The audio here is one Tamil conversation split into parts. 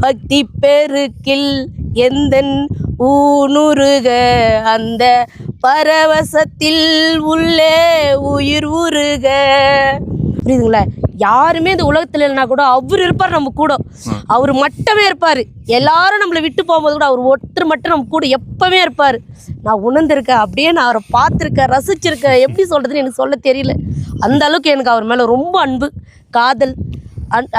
பக்தி பெருக்கில் எந்தன் ஊனுருக? அந்த பரவசத்தில் உள்ளே உயிர் உருக. புரியுதுங்களா? யாருமே இந்த உலகத்தில் இல்லைனா கூட அவர் இருப்பார் நம்ம கூட. அவர் மட்டுமே இருப்பார். எல்லாரும் நம்மளை விட்டு போகும்போது கூட அவர் ஒருத்தர் மட்டும் நம்ம கூட எப்பவுமே இருப்பார். நான் உணர்ந்திருக்கேன். அப்படியே நான் அவரை பார்த்துருக்கேன் ரசிச்சிருக்கேன். எப்படி சொல்கிறதுன்னு எனக்கு சொல்ல தெரியல. அந்த அளவுக்கு எனக்கு அவர் மேலே ரொம்ப அன்பு காதல்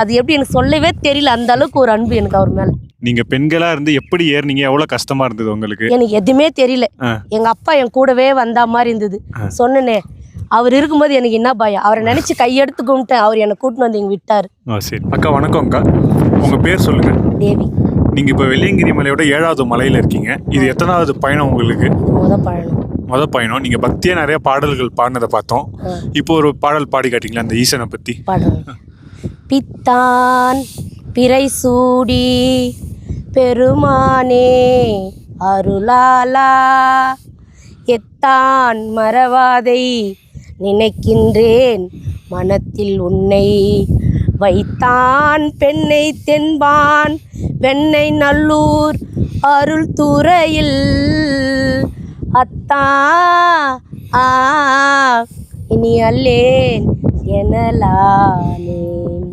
அது எப்படி எனக்கு சொல்லவே தெரியல. அந்த அளவுக்கு ஒரு அன்பு எனக்கு அவர் மேலே. நீங்க பெண்களா இருந்து எப்படி ஏறுனீங்க? எவ்வளவு கஷ்டமா இருந்தது உங்களுக்கு? எனக்கு எதுவுமே தெரியல. எங்க அப்பா என் கூடவே வந்தா மாதிரி இருந்தது. சொன்னனே அவர் இருக்கும்போது எனக்கு என்ன பயம்? அவரை நினைச்சு கையெடுத்து கும்பிட்டேன் அவர் என்னை கூட்டின்னு வந்து இங்க விட்டாரு. சரி. அக்கா வணக்கம் அக்கா. உங்க பேர் சொல்லுங்க. தேவி. நீங்க இப்ப வெள்ளியங்கிரி மலையோட ஏழாவது மலையில இருக்கீங்க. இது எத்தனாவது பயணம் உங்களுக்கு? முத பழனம் முத பயணம். நீங்க பக்தியா நிறைய பாடல்கள் பாடினதை பார்த்தோம். இப்போ ஒரு பாடல் பாடி காட்டிங்களா அந்த ஈசனை பத்தி? பாடுறேன் பித்தான் பிறை சூடி பெருமானே அருளாலா எத்தான் மறவாதை நினைக்கின்றேன். மனத்தில் உன்னை வைத்தான் பெண்ணை தென்பான் வெண்ணை நல்லூர் அருள் துறையில் அத்தா ஆ இனி அல்லேன் எனலானே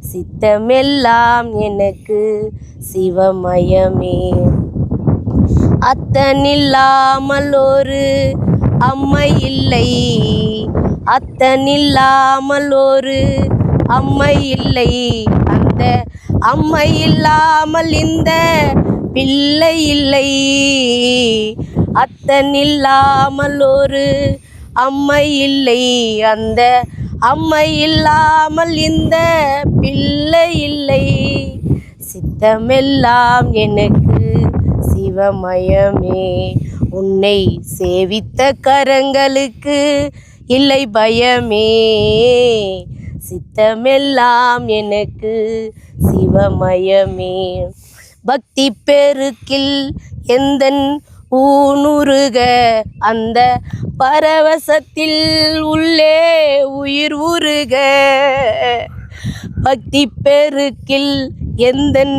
சித்தமெல்லாம் எனக்கு சிவமயமே. அத்தனில்லாமல் ஒரு அம்மை இல்லை. அத்தனில்லாமல் ஒரு அம்மை இல்லை. அந்த அம்மை இல்லாமல் இந்த பிள்ளை இல்லை. அத்தனில்லாமல் ஒரு அம்மை இல்லை. அந்த அம்மை இல்லாமல் இந்த பிள்ளை இல்லை. சித்தமெல்லாம் எனக்கு சிவமயமே. உன்னை சேவித்த கரங்களுக்கு இல்லை பயமே. சித்தமெல்லாம் எனக்கு சிவமயமே. பக்தி பெருக்கில் எந்தன் ஊனுருக. அந்த பரவசத்தில் உள்ளே உயிர் உருக பக்தி பெருக்கில் எந்தன்